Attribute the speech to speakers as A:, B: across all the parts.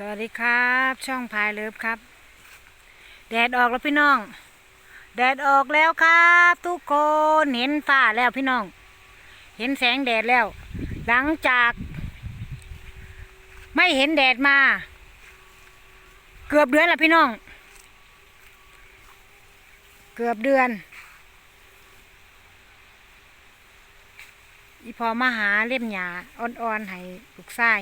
A: สวัสดีครับ ช่องพายเลิฟครับ แดดออกแล้วพี่น้อง แดดออกแล้วครับ ทุกคนเห็นฟ้าแล้วพี่น้อง เห็นแสงแดดแล้ว หลังจาก ไม่เห็นแดดมา เกือบเดือนแล้วพี่น้อง เกือบเดือนอีพอมาหาเล่มหยาอ่อนๆให้ลูกไส้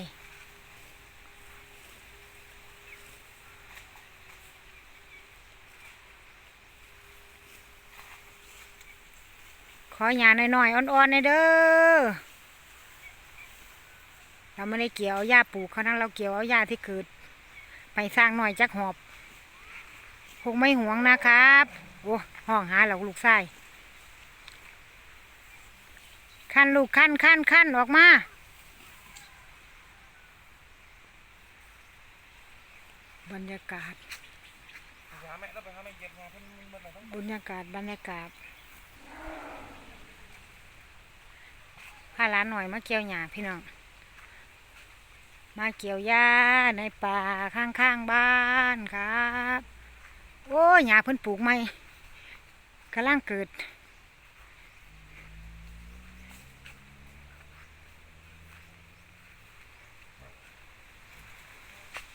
A: หยาหน่อยๆอ่อนๆหน่อยเด้อเราไม่ได้เกี่ยวเอาหญ้าปลูกเขานั้นเราเกี่ยวเอาหญ้าที่เกิด ไปสร้างหน่อยจักหอบคงไม่ห่วงนะครับโอ้ห้องหาเราลูกไส้ขั้นลูกขั้นขั้นขั้นออกมาบรรยากาศ
B: บ
A: รรยากาศบรรยากาศ พาหลานหน่อยมาเกี่ยวหญ้าพี่น้อง มาเกี่ยวหญ้าในป่าข้างๆบ้านครับ โอ้หญ้าเพิ่นปลูกใหม่กำลังเกิด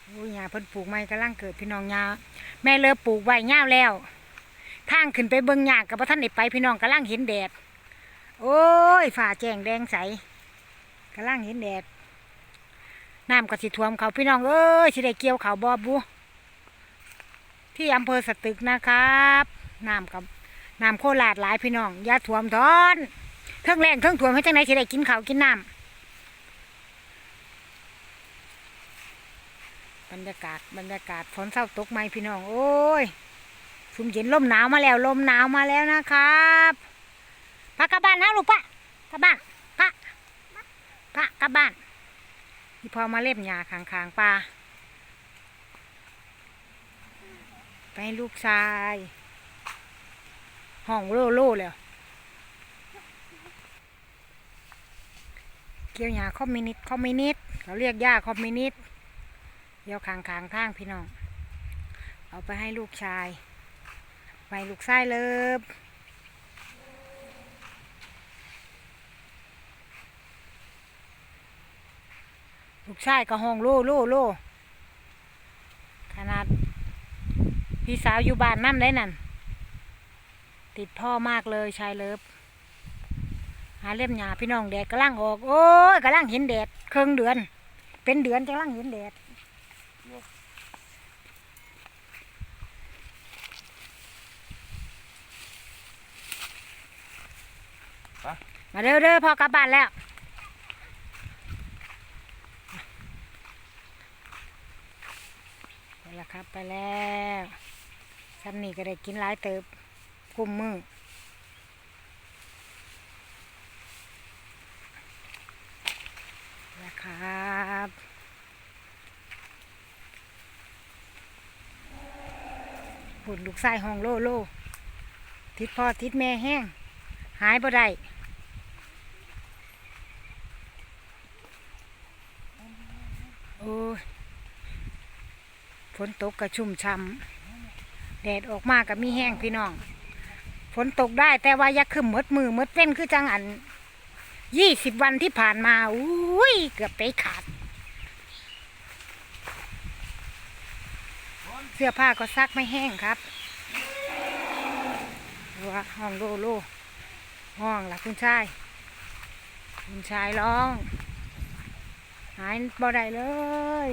A: โอ้ยหญ้าเพิ่นปลูกใหม่กำลังเกิดพี่น้องหญ้าแม่เลิฟปลูกไว้ยาแล้ว ทางขึ้นไปเบิ่งหญ้ากับพ่ท่านได้ไปพี่น้องกำลังเห็นแดด โอ้ยฝ่าแจ้งแดงใสกำลังเห็นแดดน้ำก็สิท่วมเขาพี่น้องเอ้ยสิได้เกี่ยวเขาบอบูที่อำเภอสตึกนะครับน้ำกับน้ำโคราดหลายพี่น้องยาท่วมทอนเทิงแรงเทิงท่วมให้จังไหนสิได้กินข้าวกินน้ำบรรยากาศบรรยากาศฝนเศร้าตกไหมพี่น้อง โอ้ยสุ่มเย็นลมหนาวมาแล้วลมหนาวมาแล้วนะครับ พากลับบ้านนะลูกปะกลับบ้านปะปะกลับบ้านที่พอมาเล่มหญ้าขางป่าไปให้ลูกชายห้องโล่โล่เลยเกี่ยวหญ้าคอมมินิตคอมมินิตเขาเรียกหญ้าคอมมินิตเดี๋ยวขางๆทางพี่น้อง เอาไปให้ลูกชาย ไปลูกชายเลิฟ ลูกชายก็ห้องโล่โล่โล่ขนาด พี่สาวอยู่บ้านนั่นได้นั่น ติดพ่อมากเลยชายเลิฟหาเล่มหยาพี่น้องแดดกำลังออก โอ้ยกำลังเห็นแดดเครื่องเดือน เป็นเดือนกำลังเห็นแดดมาเด้อเด้อพอกลับบ้านแล้ว ไปแล้วครับ ไปแล้วซ้ำนี่ก็ได้กินหลายเติบกุ้มมือแล้วครับปุ่นลูกไส้ห้องโลโล ทิศพ่อทิศแม่แห้ง หายบ่ได้โอ้ย ฝนตกกระชุ่มช่ำแดดออกมากับมีแห้งพี่น้อง ฝนตกได้แต่ว่าย่าขึ้นมดมือมดเว้นคือจังอันยี่สิบวันที่ผ่านมาอุ้ยเกือบไปขาด เสื้อผ้าก็ซักไม่แห้งครับว่าห้องโลโลห้องล่ะคุณชาย คุณชายร้อง หายบ่ได้เลย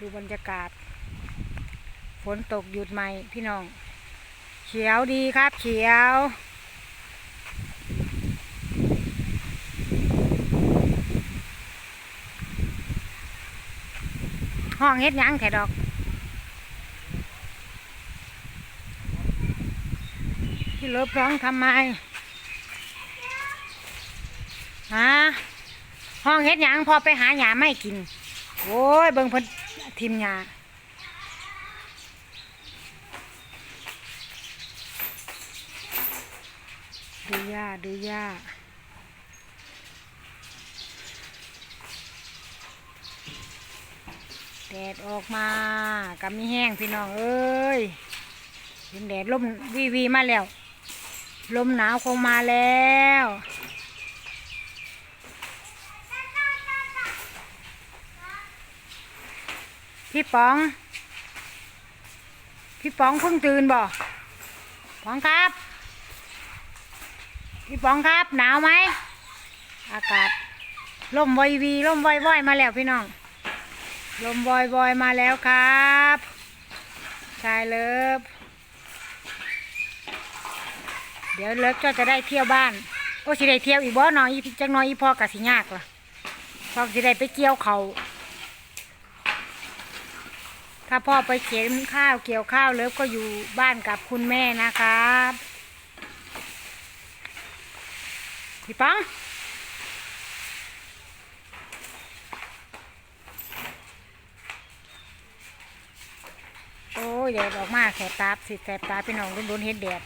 A: ดูบรรยากาศ ฝนตกหยุดใหม่พี่น้อง เขียวดีครับเขียวห้องเฮ็ดหยังแถดอกที่เลิฟร้องทำไมฮะห้องเฮ็ดหยังพอไปหาหยาไม่กิน โอ้ย เบิ่งเพิ่น ทิมยาดูหญ้าดูหญ้าแดดออกมากับมีแห้งพี่น้อง เอ้ยเห็นแดดลมวีวีมาแล้ว ลมหนาวคงมาแล้ว พี่ป๋อง พี่ป๋องเพิ่งตื่นบ่ป๋องครับ พี่ป๋องครับ หนาวไหม อากาศลมวอยวีลมวอยวอยมาแล้วพี่น้อง ลมวอยวอยมาแล้วครับชายเลิฟ เดี๋ยวเลิฟก็จะได้เที่ยวบ้าน โอ้สิได้เที่ยวอีกบ่หน่อยอีจังน้อยอีพ่อกะสิยากล่ะพอสิได้ไปเกี่ยวเขา ถ้าพ่อไปเข็นข้าวเกี่ยวข้าวเลิฟก็อยู่บ้านกับคุณแม่นะครับพี่ปังโอ้ยแดดออกมาแสบตาสิแสบตาพี่น้องรุนๆเห็นแดด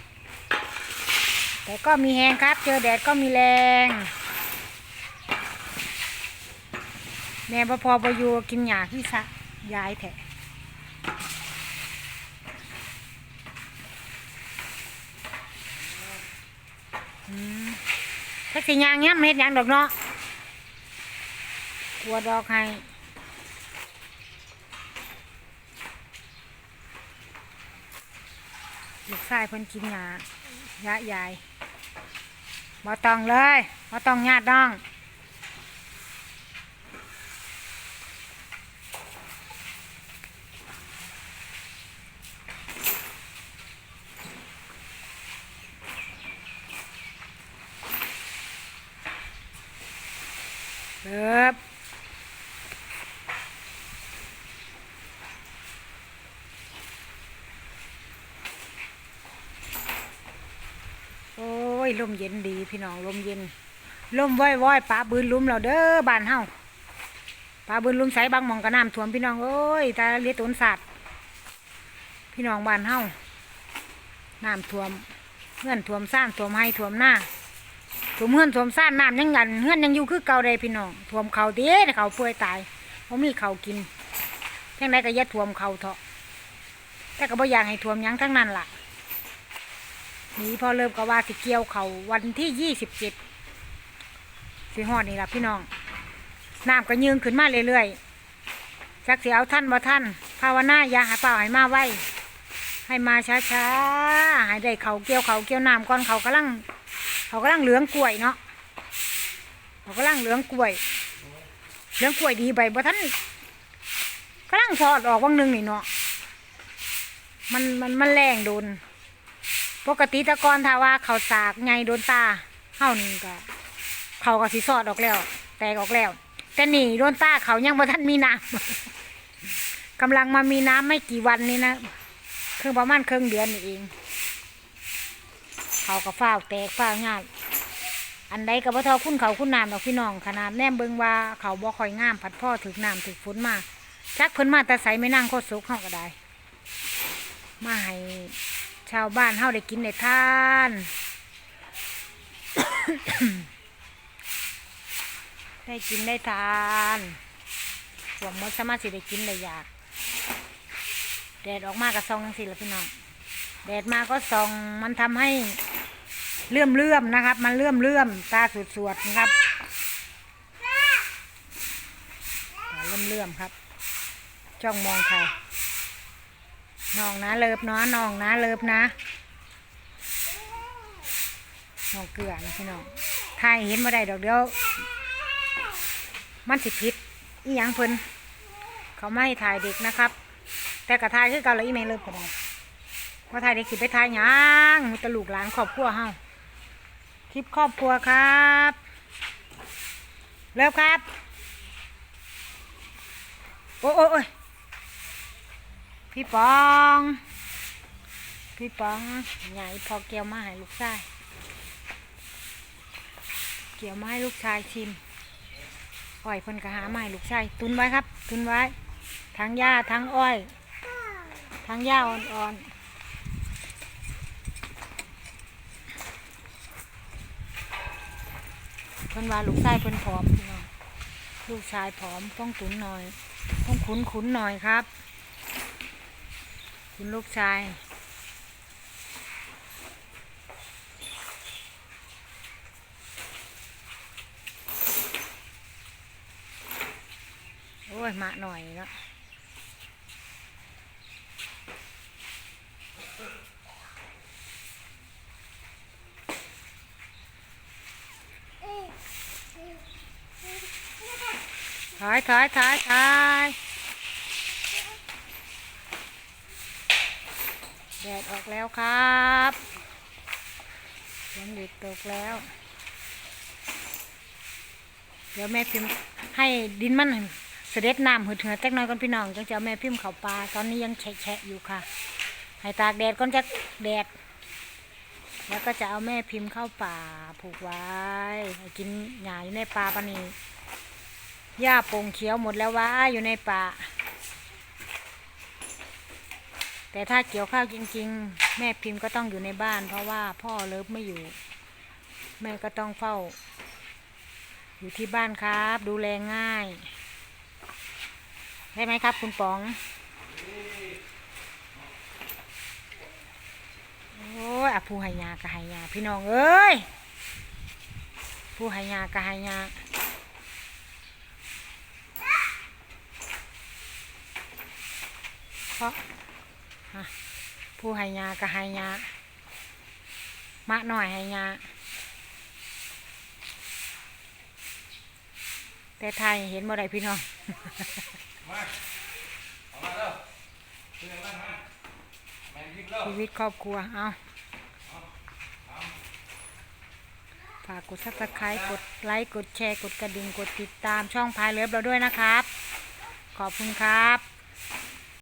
A: แต่ก็มีแหงครับ เจอแดดก็มีแรงแม่บ่พออยู่กินหยาที่สะยายแท้ มถ้าสิยางเงี้ยเม็ดหยังดอกเนาะกลัวดอกให้ลูกชายเพิ่นกินหญ้ายะยายบ่ต้องเลยบ่ต้องญาติน้อง เลิบโอ้ยลมเย็นดีพี่น้องลมเย็นลมว้อยว้อยปลาบืนลุ่มเราเด้อบ้านเฮาปลาบืนลุ่มใสบางมองกระน้ำท่วมพี่น้องเอ้ยตาเลียตนสัตว์พี่น้องบ้านเฮาน้ำท่วมเงื่อนท่วมซ่านท่วมให้ท่วมหน้า ท่วมเงื่อนท่วมซ่านน้ำยังงันเงื่อนยังอยู่คือเก่าเลยพี่น้องท่วมเขาเด้เขาป่วยตายเพราะมีเขากินทั้งใดก็ยัดท่วมเขาเถอะแต่ก็บ่อยากให้ท่วมยังทั้งนั้นล่ะนี่พอเริ่มก็ว่าสิเกี่ยวเขาวันที่ยี่สิบเจ็ดสิฮอดนี่ล่ะพี่น้องน้ำก็ยืงขึ้นมาเรื่อยๆจักสิเอาท่านบ่ท่านภาวนาอย่าห้เปล่าให้มาไว้ให้มาช้าๆให้ได้เขาเกี่ยวเขาเกี่ยวน้ำก่อนเขากำลัง เขากำลังเหลืองกล้วยเนาะเขากำลังเหลืองกล้วย เหลืองกล้วยดีใบบ่ท่านกำลังถอดออกวังหนึ่งนี่เนาะมันมันมันแรงโดน ปกติตะกอนถ้าว่าเขาสากไงโดนตาเฮานี่ก็เขาก็สิสอดออกแล้ว แตกออกแล้ว แต่นี่โดนตาเขายังบ่ทันมีน้ำกำลังมามีน้ำไม่กี่วันนี้นะคือประมาณครึ่งเดือนนี่เอง เขาก็ฟ้าแตกฟ้างาดอันใดกับพ่ทอคุณเขาคุณน้ำดอกพี่น้องขนาดแนมเบิงว่าเขาบ่คอยงามผัดพ่อถึกน้ำถึกฝนมาจักเพิ่นมาแต่ใสไม่นั่งโคตรสุกเฮาก็ได้ มาให้ชาวบ้านเฮาได้กินได้ทาน ได้กินได้ทานสวมมดสามารถสิได้กินได้อยากแดดออกมาก็ซองจังสิละพี่น้องแดดมาก็ส่องมันทำให้ เลื่อมเลื่อมนะครับ มันเลื่อมเลื่อมตาสวดสวดนะครับตาเลื่อมเลื่อมครับ จ้องมองใครน้องนะเลิฟเนาะน้องนะเลิฟนะน้องเกลือนะพี่น้องถ่ายเห็นมาได้ดอกเดียว มันสิพิษอีหยังเพิ่นเขาไม่ถ่ายเด็กนะครับ แต่กระถ่ายคือเกาเลยอีเมลเลิฟก็ได้ว่าถ่ายเด็กสิไปถ่ายยังมีตลูกหลานครอบครัวเฮา คลิปครอบครัวครับเลิฟครับ โอ้โอ้ยพี่ปอง พี่ปองใหญ่พอเกี่ยวมาให้ลูกชายเกี่ยวมาให้ลูกชายชิมอ้อยเพิ่นก็หามาให้ลูกชายตุนไว้ครับ ตุนไว้ทั้งหญ้าทั้งอ้อย ทั้งหญ้าอ่อนๆ พิ่นว่าลูกชายเพิ่นผอมพี่น้องลูกชายผอมต้องตุนหน่อย ต้องขุนขุนหน่อยครับ คุณลูกชายโอ้ยมาหน่อยแล้ว ถอยถอยถอยถอยแดดออกแล้วครับฝนหยุดตกแล้ว เดี๋ยวแม่พิมพ์ให้ดินมันเสด็จน้ำหืดเหือดจักน่อยก่อนพี่น้องจังจะแม่พิมพ์เขาปลาตอนนี้ยังแฉะอยู่ค่ะ ให้ตากแดดก่อนจะแดด แล้วก็จะเอาแม่พิมพ์เข้าป่าผูกไว้กินหญ้าอยู่ในป่าปนี้ หญ้าโป่งเขียวหมดแล้ววะอยู่ในป่า แต่ถ้าเกี่ยวข้าวจริง ๆ แม่พิมพ์ก็ต้องอยู่ในบ้าน เพราะว่าพ่อเลิฟไม่อยู่ แม่ก็ต้องเฝ้า อยู่ที่บ้านครับ ดูแลง่ายได้ไหมครับ คุณป๋องโอ้ยอะผู้หายากะหายาพี่น้องเอ้ยผู้หายากะหายาเพราะฮะผู้ใหายากะใหายามะหน่อยใหายาแต่ไทยเห็นบ่ได้พี่น้อง
B: มาเอามาเร็วเพื่อนมามาแมนยิบเร็ว
A: ชีวิตครอบครัว เอาฝากกดซับสไครต์กดไลค์ กดแชร์ กดกระดิ่ง กดติดตามช่องพายเลิฟเราด้วยนะครับ ขอบคุณครับ